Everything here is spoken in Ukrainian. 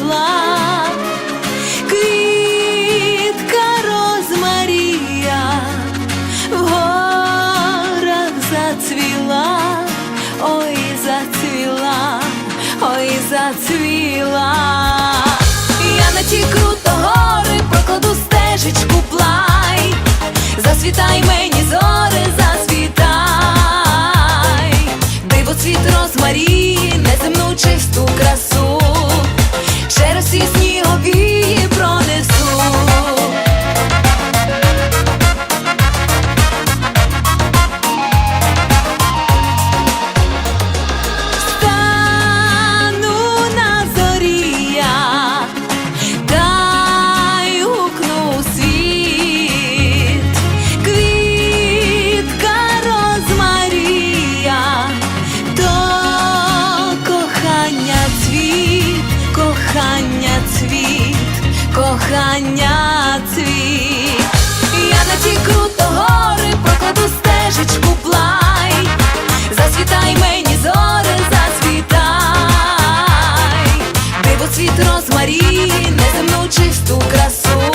зійшла, квітка розмарія в горах зацвіла, ой, зацвіла, ой, зацвіла. Я на ті круто гори прокладу стежечку плай, засвітай мені зоре, засвітай, диво цвіт розмарі, неземну чисту красу, кохання цвіт. Я на ті круто гори прокладу стежечку плай, засвітай мені зоре, засвітай, диво цвіт розмарі, неземну чисту красу,